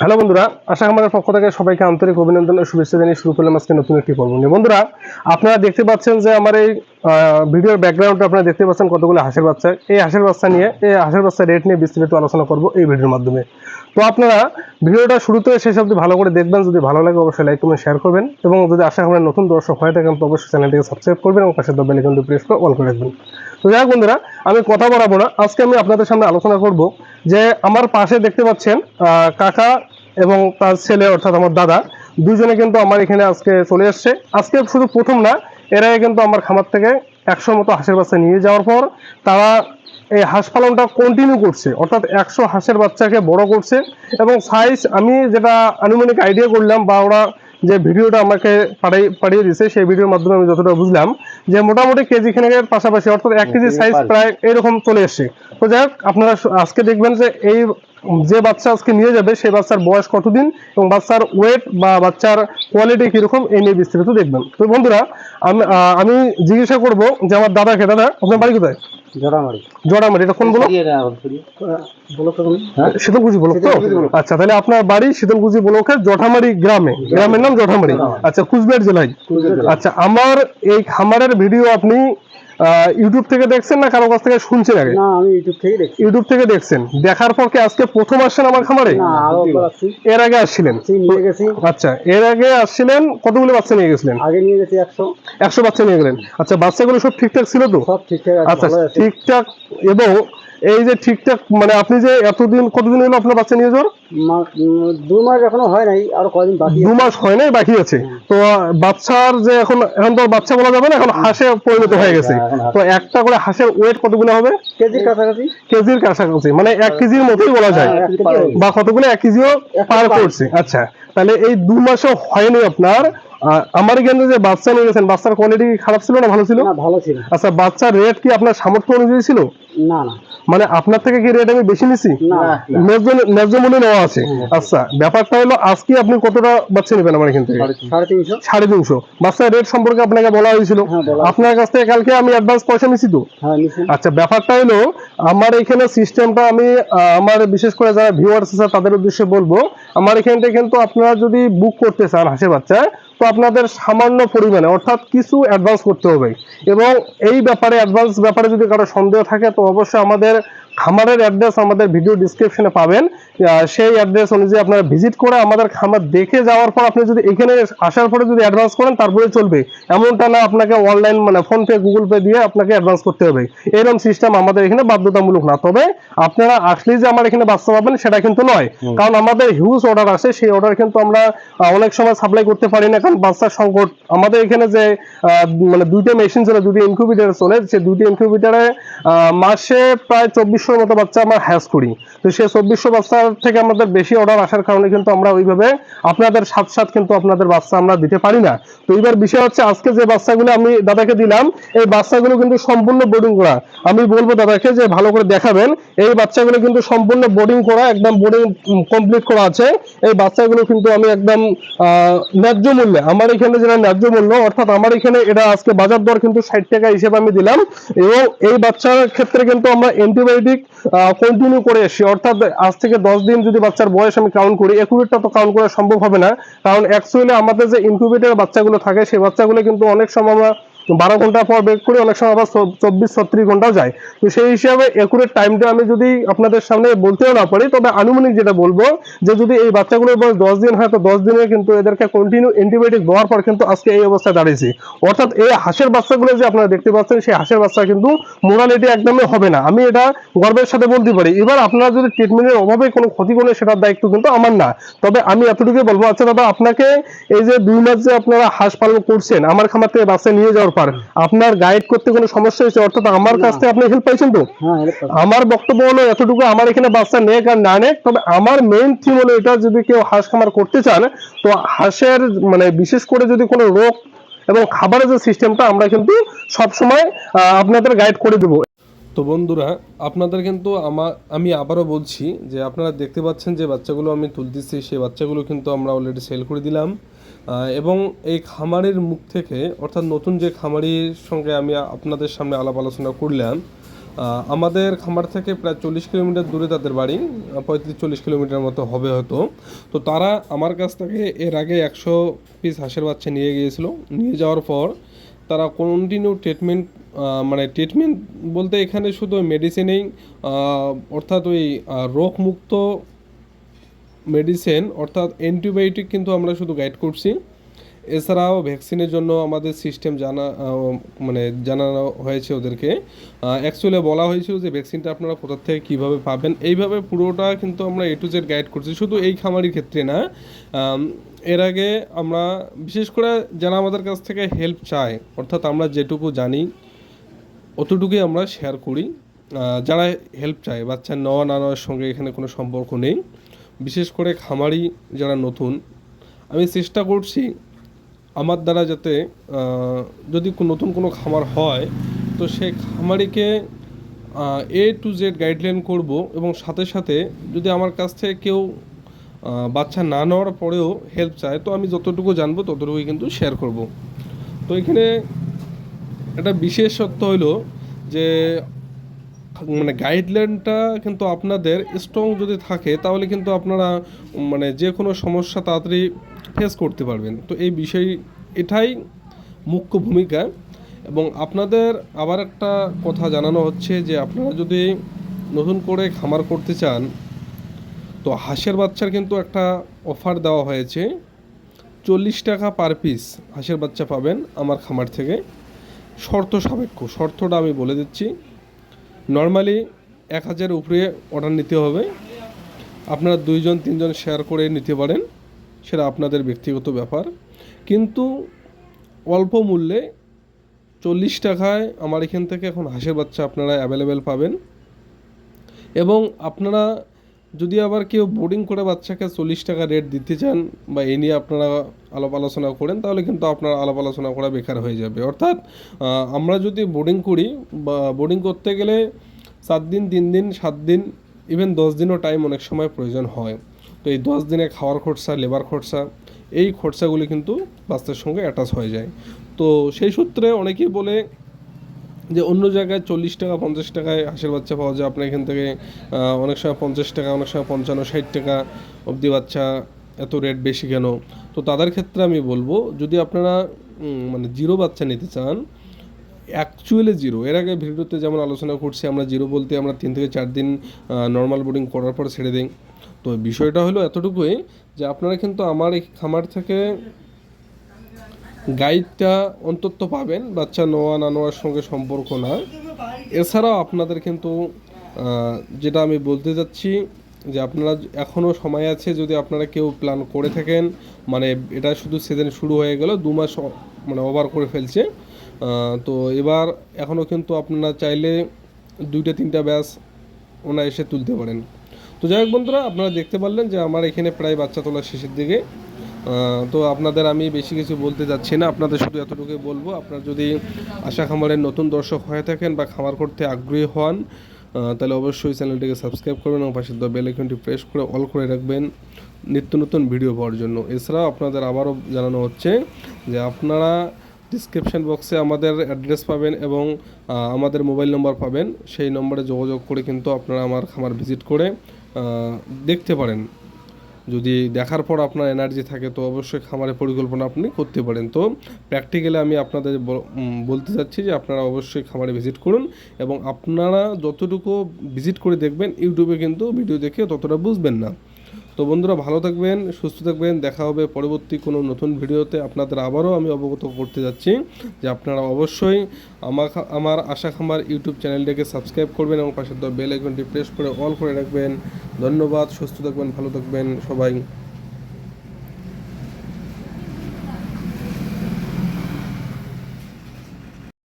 Hello বন্ধুরা, আশা আমাদের পক্ষ থেকে সবাইকে আন্তরিক অভিনন্দন ও শুভেচ্ছা জানিয়ে শুরু করলাম আজকে নতুন একটি পর্ব নিয়ে। বন্ধুরা, আপনারা দেখতে পাচ্ছেন যে আমার এই ভিডিওর ব্যাকগ্রাউন্ডে আপনারা দেখতে পাচ্ছেন কতগুলো হাঁসের বাচ্চা। এই হাঁসের বাচ্চা নিয়ে, এই হাঁসের বাচ্চা রেট নিয়ে বিস্তারিত আলোচনা করব এই ভিডিওর মাধ্যমে। তো আপনারা ভিডিওটা শুরুতে শেষ অবধি ভালো করে দেখবেন, যদি ভালো লাগে অবশ্যই লাইক কমেন্ট শেয়ার করবেন এবং যদি আশা করেন নতুন দর্শক হয়ে থাকেন, তো অবশ্যই চ্যানেলটিকে সাবস্ক্রাইব করবেন এবং পাশে বেল আইকনটি প্রেস করে অল করে রাখবেন। তো যাই বন্ধুরা, আমি কথা বলাবো না। আজকে আমি আপনাদের সামনে আলোচনা করব যে আমার পাশে দেখতে পাচ্ছেন কাকা এবং তার ছেলে অর্থাৎ আমার দাদা। দুজনে কিন্তু আমার এখানে আজকে চলে এসছে। আজকে শুধু প্রথম না এর আগে কিন্তু আমার খামার থেকে একশো মতো হাঁসের বাচ্চা নিয়ে যাওয়ার পর তারা এই হাঁস পালনটা কন্টিনিউ করছে। অর্থাৎ একশো হাঁসের বাচ্চাকে বড় করছে এবং সাইজ আমি যেটা আনুমানিক আইডিয়া করলাম বা ওরা যে ভিডিওটা আমাকে পাঠাই পাঠিয়ে দিয়েছে সেই ভিডিওর মাধ্যমে আমি যতটা বুঝলাম যে মোটামুটি কেজি খানেকের পাশাপাশি অর্থাৎ এক কেজি সাইজ প্রায় এরকম চলে এসছে। তো যাই হোক আপনারা আজকে দেখবেন যে এই যে বাচ্চা আজকে নিয়ে যাবে সেই বাচ্চার বয়স কতদিন এবং বাচ্চার ওয়েট বা বাচ্চার কোয়ালিটি কীরকম এই নিয়ে বিস্তারিত দেখবেন। তো বন্ধুরা আমি আমি জিজ্ঞাসা করব যে আমার দাদাকে দাদা আপনার বাড়ি কোথায়? জড়ামারি। জড়ামারি এটা কোন বলো বলো তো তুমি শীতলকুচি ব্লক তো? আচ্ছা তাহলে আপনার বাড়ি শীতলকুচি ব্লকের জঠামারি গ্রামে। গ্রামের নাম জঠামারি। আচ্ছা কুচবিহার জেলায়। আচ্ছা আমার এই খামারের ভিডিও আপনি ইউটিউব থেকে দেখছেন না কারও কাছ থেকে শুনছেন আগে? না আমি ইউটিউব থেকে দেখছি। ইউটিউব থেকে দেখছেন? দেখার পর কি আজকে প্রথম আসছেন আমার খামারে? এর আগে আসছিলেন? আচ্ছা এর আগে আসছিলেন কতগুলো বাচ্চা নিয়ে গেছিলেন? আগে নিয়ে গেছি একশো। একশো বাচ্চা নিয়ে গেলেন। আচ্ছা বাচ্চাগুলো সব ঠিকঠাক ছিল তো? সব ঠিকঠাক আচ্ছা ঠিকঠাক এবং এই যে ঠিকঠাক মানে আপনি যে এতদিন কতদিন হলো আপনার বাচ্চা নিয়ে যাওয়ার? দু মাস এখনও হয় নাই আরও কয়দিন বাকি দু মাস হয় নাই বাকি আছে। তো বাচ্চার যে এখন এখন তো বাচ্চা বলা যাবে না এখন হাঁসে পরিণত হয়ে গেছে। হ্যাঁ। তো একটা করে হাঁসের ওয়েট কতগুলো হবে? কেজির কাছাকাছি। কেজির কাছাকাছি মানে এক কেজির মতোই বলা যায়। হ্যাঁ। বা কতগুলো এক কেজিও পার। করছে। আচ্ছা তাহলে এই দু মাসও হয়নি আপনার। আমার এখানে যে বাচ্চা নিয়ে গেছেন বাচ্চার কোয়ালিটি খারাপ ছিল না ভালো ছিল? না ভালো ছিল। আচ্ছা বাচ্চার রেট কি আপনার সামর্থ্য অনুযায়ী ছিল? না না। মানে আপনার থেকে কি রেট আমি বেশি নিছি? ন্যায্য মূল্যে নেওয়া আছে। আচ্ছা ব্যাপারটা হলো আজকে আপনি কতটা বাচ্চা নেবেন আমার এখান থেকে? সাড়ে তিনশো। বাচ্চার রেট সম্পর্কে আপনাকে বলা হয়েছিল। হ্যাঁ, আপনার কাছ থেকে কালকে আমি অ্যাডভান্স পয়সা নিছি তো? হ্যাঁ আচ্ছা ব্যাপারটা হলো আমার এখানে সিস্টেমটা আমি আমার বিশেষ করে যারা ভিউয়ার্স আছে তাদের উদ্দেশ্যে বলব আমার এখান থেকে কিন্তু আপনারা যদি বুক করতে চান হাঁসের বাচ্চা তো আপনাদের সামান্য পরিমাণে, অর্থাৎ কিছু অ্যাডভান্স করতে হবে। এবং এই ব্যাপারে অ্যাডভান্স ব্যাপারে যদি কারও সন্দেহ থাকে, তো অবশ্যই আমাদের খামারের অ্যাড্রেস আমাদের ভিডিও ডিসক্রিপশনে পাবেন। সেই অ্যাড্রেস অনুযায়ী আপনারা ভিজিট করে আমাদের খামার দেখে যাওয়ার পর আপনি যদি এখানে আসার পরে যদি অ্যাডভান্স করেন তারপরে চলবে। এমনটা না আপনাকে অনলাইন মানে ফোন পে গুগল পে দিয়ে আপনাকে অ্যাডভান্স করতে হবে। এরকম সিস্টেম আমাদের এখানে বাধ্যতামূলক না। তবে আপনারা আসলেই যে আমার এখানে বাচ্চা পাবেন সেটা কিন্তু নয়। কারণ আমাদের হিউজ অর্ডার আসে সেই অর্ডার কিন্তু আমরা অনেক সময় সাপ্লাই করতে পারি না। কারণ বাচ্চার সংকট আমাদের এখানে যে মানে দুইটা মেশিন চলে দুইটা ইনকিউবেটার চলে। সে দুইটা ইনকিউবেটারে মাসে প্রায় চব্বিশশোর মতো বাচ্চা আমরা হ্যাস করি। তো সেই চব্বিশশো বাচ্চার থেকে আমাদের বেশি অর্ডার আসার কারণে কিন্তু আমরা ওইভাবে আপনাদের সাথে সাথে কিন্তু আপনাদের বাচ্চা আমরা দিতে পারি না। তো এবার বিষয় হচ্ছে আজকে যে বাচ্চাগুলো আমি দাদাকে দিলাম, এই বাচ্চাগুলো কিন্তু সম্পূর্ণ বোর্ডিং করা। আমি বলব দাদাকে যে ভালো করে দেখাবেন, এই বাচ্চাগুলো কিন্তু সম্পূর্ণ বোর্ডিং করা, একদম বোর্ডিং কমপ্লিট করা আছে। এই বাচ্চাগুলো কিন্তু আমি একদম ন্যায্য মূল্যে, আমার এখানে যেটা ন্যায্য মূল্য, অর্থাৎ আমার এখানে এটা আজকে বাজার দর কিন্তু ষাট টাকা হিসেবে আমি দিলাম। এবং এই বাচ্চার ক্ষেত্রে কিন্তু আমরা অ্যান্টিবায়োটিক কন্টিনিউ করে এসেছি। অর্থাৎ আজ থেকে দশ দিন যদি বাচ্চার বয়স আমি কাউন্ট করি একুরেটটা তো কাউন্ট করা সম্ভব হবে না। কারণ অ্যাকচুয়ালি আমাদের যে ইনকিউবেটর বাচ্চাগুলো থাকে, সেই বাচ্চাগুলো কিন্তু অনেক সময় আমরা বারো ঘণ্টা পর বেক করি অনেক সময় আবার চব্বিশ, ছত্রিশ ঘন্টাও যায়। তো সেই হিসাবে একুরেট টাইমটা আমি যদি আপনাদের সামনে বলতেও না পারি, তবে আনুমানিক যেটা বলব, যে যদি এই বাচ্চাগুলোর বয়স দশ দিন হয়, তো দশ দিনে কিন্তু এদেরকে কন্টিনিউ অ্যান্টিবায়োটিক দেওয়ার পর কিন্তু আজকে এই অবস্থায় দাঁড়িয়েছি। অর্থাৎ এই হাঁসের বাচ্চাগুলো যে আপনারা দেখতে পাচ্ছেন, সেই হাঁসের বাচ্চা কিন্তু মোরালিটি একদমই হবে না। আমি এটা গর্বের সাথে বলতে পারি। এবার আপনারা যদি ট্রিটমেন্টের অভাবে কোনো ক্ষতি করলে সেটার দায়িত্ব কিন্তু আমার না। তবে আমি এতটুকুই বলব আচ্ছা দাদা, আপনাকে এই যে দুই মাস যে আপনারা হাঁস পালন করছেন, আমার খামার থেকে বাচ্চা নিয়ে যাওয়ার পর আপনার গাইড করতে কোনো সমস্যা হয়েছে? অর্থাৎ আমার কাছ থেকে আপনি হেল্প পাইছেন তো? হ্যাঁ। আমার বক্তব্য হলো এতটুকু আমার এখানে বাচ্চা নেক আর না নেক। তবে আমার মেইন থিম হলো এটা যদি কেউ হাঁস খামার করতে চান তো হাঁসের মানে বিশেষ করে যদি কোনো রোগ এবং খাবারের যে সিস্টেমটা আমরা কিন্তু সবসময় আপনাদের গাইড করে দেবো। তো বন্ধুরা আপনাদের কিন্তু আমার আমি আবারও বলছি যে আপনারা দেখতে পাচ্ছেন যে বাচ্চাগুলো আমি তুলতেছি সেই বাচ্চাগুলো কিন্তু আমরা অলরেডি সেল করে দিলাম। এবং এই খামারের মুখ থেকে, অর্থাৎ নতুন যে খামারির সঙ্গে আমি আপনাদের সামনে আলাপ আলোচনা করলাম আমাদের খামার থেকে প্রায় চল্লিশ কিলোমিটার দূরে তাদের বাড়ি পঁয়ত্রিশ, চল্লিশ কিলোমিটার মতো হবে হয়তো। তো তারা আমার কাছ থেকে এর আগে একশো পিস হাঁসের বাচ্চা নিয়ে গিয়েছিল। নিয়ে যাওয়ার পর তারা কন্টিনিউ ট্রিটমেন্ট মানে ট্রিটমেন্ট বলতে এখানে শুধু মেডিসিনেই অর্থাৎ ওই রোগমুক্ত মেডিসিন অর্থাৎ অ্যান্টিবায়োটিক কিন্তু আমরা শুধু গাইড করছি। এছাড়াও ভ্যাকসিনের জন্য আমাদের সিস্টেম জানা মানে জানানো হয়েছে ওদেরকে। অ্যাকচুয়ালি বলা হয়েছিল যে ভ্যাকসিনটা আপনারা কোথার থেকে কীভাবে পাবেন। এইভাবে পুরোটা কিন্তু আমরা এ টু জেড গাইড করছি। শুধু এই খামারির ক্ষেত্রে না এর আগে আমরা বিশেষ করে যারা আমাদের কাছ থেকে হেল্প চায়, অর্থাৎ আমরা যেটুকু জানি, অতটুকুই আমরা শেয়ার করি। যারা হেল্প চায়, বাচ্চা নেওয়া না নেওয়ার সঙ্গে এখানে কোনো সম্পর্ক নেই। বিশেষ করে খামারি যারা নতুন, আমি চেষ্টা করছি আমার দ্বারা যাতে যদি নতুন কোনো খামার হয়, তো সেই খামারিকে এ টু জেড গাইডলাইন করব এবং সাথে সাথে যদি আমার কাছ থেকে কেউ বাচ্চা না নেওয়ার পরেও হেল্প চায়, তো আমি যতটুকু জানব ততটুকুই কিন্তু শেয়ার করব। তো এখানে একটা বিশেষত্ব হলো যে মানে গাইডলাইনটা কিন্তু আপনাদের স্ট্রং যদি থাকে, তাহলে কিন্তু আপনারা মানে যে কোনো সমস্যা তাড়াতাড়ি ফেস করতে পারবেন। তো এই বিষয়, এটাই মুখ্য ভূমিকা। এবং আপনাদের আবার একটা কথা জানানো হচ্ছে যে, আপনারা যদি নতুন করে খামার করতে চান, তো হাঁসের বাচ্চার কিন্তু একটা অফার দেওয়া হয়েছে। চল্লিশ টাকা পার পিস হাঁসের বাচ্চা পাবেন আমার খামার থেকে। শর্ত সাপেক্ষ, শর্তটা আমি বলে দিচ্ছি। নর্মালি এক হাজার উপরে অর্ডার নিতে হবে। আপনারা দুইজন, তিনজন শেয়ার করে নিতে পারেন। সেটা আপনাদের ব্যক্তিগত ব্যাপার। কিন্তু অল্প মূল্যে চল্লিশ টাকায় আমার এখান থেকে এখন হাঁসের বাচ্চা আপনারা অ্যাভেলেবেল পাবেন। এবং আপনারা যদি আবার কেউ বোর্ডিং করে বাচ্চাকে চল্লিশ টাকা রেট দিতে চান বা এ নিয়ে আপনারা আলাপ আলোচনা করেন, তাহলে কিন্তু আপনার আলাপ আলোচনা করা বেকার হয়ে যাবে। অর্থাৎ আমরা যদি বোর্ডিং করি বা বোর্ডিং করতে গেলে সাত দিন, তিন দিন, সাত দিন ইভেন দশ দিনও টাইম অনেক সময় প্রয়োজন হয়। তো এই দশ দিনে খাওয়ার খরচা লেবার খরচা, এই খরচাগুলি কিন্তু বাচ্চার সঙ্গে অ্যাটাচ হয়ে যায়। তো সেই সূত্রে অনেকেই বলে যে অন্য জায়গায় চল্লিশ টাকা, পঞ্চাশ টাকায় হাঁসের বাচ্চা পাওয়া যায়। আপনার এখান থেকে অনেক সময় পঞ্চাশ টাকা, অনেক সময় পঞ্চান্ন, ষাট টাকা অবধি বাচ্চা এত রেট বেশি কেন? তো তাদের ক্ষেত্রে আমি বলব, যদি আপনারা মানে জিরো বাচ্চা নিতে চান অ্যাকচুয়ালি জিরো এর আগে ভিডিওতে যেমন আলোচনা করছি, আমরা জিরো বলতে আমরা তিন থেকে চার দিন নর্মাল বোর্ডিং করার পর ছেড়ে দিই। তো বিষয়টা হলো এতটুকুই যে আপনারা কিন্তু আমার এই খামার থেকে গাইডটা অন্তত পাবেন, বাচ্চা নোয়া না নোয়ার সঙ্গে সম্পর্ক না। এছাড়াও আপনাদের কিন্তু যেটা আমি বলতে যাচ্ছি, যে আপনারা এখনও সময় আছে যদি আপনারা কেউ প্ল্যান করে থাকেন মানে এটা শুধু সিজন শুরু হয়ে গেল, দু মাস মানে ওভার করে ফেলছে। তো এবার এখনও কিন্তু আপনারা চাইলে দুইটা, তিনটা ব্যাচ ওনা এসে তুলতে পারেন। তো যাই হোক বন্ধুরা, আপনারা দেখতে পারলেন যে আমার এখানে প্রায় বাচ্চা তোলার শেষের দিকে। তো আপনাদের আমি বেশি কিছু বলতে যাচ্ছি না। আপনাদের শুধু এতটুকুই বলব, আপনার যদি আশা খামারের নতুন দর্শক হয়ে থাকেন বা খামার করতে আগ্রহী হন তাহলে অবশ্যই চ্যানেলটিকে সাবস্ক্রাইব করবেন এবং পাশে দেওয়া বেল আইকনটি প্রেস করে অল করে রাখবেন নিত্য নতুন ভিডিও পাওয়ার জন্য। এছাড়াও আপনাদের আবারও জানানো হচ্ছে যে আপনারা ডিসক্রিপশন বক্সে আমাদের অ্যাড্রেস পাবেন এবং আমাদের মোবাইল নম্বর পাবেন। সেই নম্বরে যোগাযোগ করে কিন্তু আপনারা আমার খামার ভিজিট করে দেখতে পারেন। যদি দেখার পর আপনার এনার্জি থাকে, তো অবশ্যই খামারের পরিকল্পনা আপনি করতে পারেন। তো প্র্যাকটিক্যালি আমি আপনাদের বলতে চাচ্ছি যে আপনারা অবশ্যই খামারে ভিজিট করুন এবং আপনারা যতটুকু ভিজিট করে দেখবেন ইউটিউবে কিন্তু ভিডিও দেখে ততটা বুঝবেন না। তো বন্ধুরা ভালো থাকবেন, সুস্থ থাকবেন। দেখা হবে পরবর্তী কোনো নতুন ভিডিওতে। আপনাদের আবারও আমি অবগত করতে যাচ্ছি যে আপনারা অবশ্যই আমার আমার আশা খামার ইউটিউব চ্যানেলটাকে সাবস্ক্রাইব করবেন এবং পাশে বেল আইকনটি প্রেস করে অল করে রাখবেন। ধন্যবাদ, সুস্থ থাকবেন, ভালো থাকবেন সবাই।